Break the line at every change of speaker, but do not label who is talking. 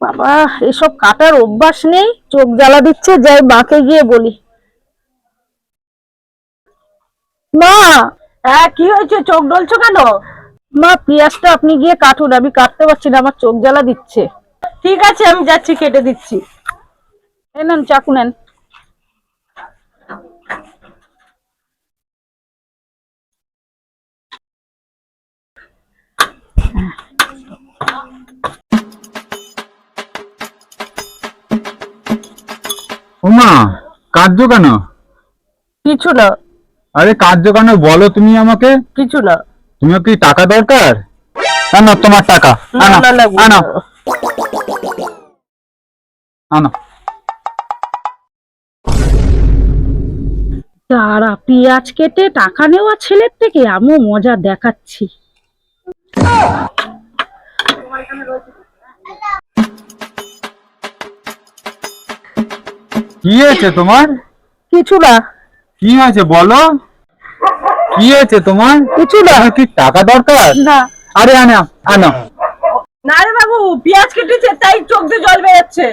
বাবা, এসব কাটার অভ্যাস নেই, চোখ জ্বালা দিচ্ছে, যাই মাকে গিয়ে বলি। মা হ্যাঁ কি হয়েছে? চোখ ডলছো কেন? মা, পেঁয়াজটা আপনি গিয়ে কাটুন, আমি কাটতে পারছি না, আমার চোখ জ্বালা দিচ্ছে। ঠিক আছে, আমি যাচ্ছি, কেটে দিচ্ছি। এই নেন, চাকু নেন।
ওমা কাঁদছো কেন?
কিছু না।
আরে কাঁদছো কেন? বলো তুমি আমাকে।
কিছু না।
তুমি কি টাকা দরকার? আনো তোমার টাকা। আনো। আনো। আনো।
তারা পেঁয়াজ কেটে টাকা নেওয়া ছেলের থেকে আমিও মজা দেখাচ্ছি।
কি হয়েছে তোমার?
কিছু না
কি হয়েছে বলো? কি হয়েছে তোমার?
কিছু না
কি টাকা দরকার?
না।
আরে আনা আনা।
না রে বাবু পেঁয়াজ কেটেছে তাই চোখ দিয়ে জল বেরোচ্ছে।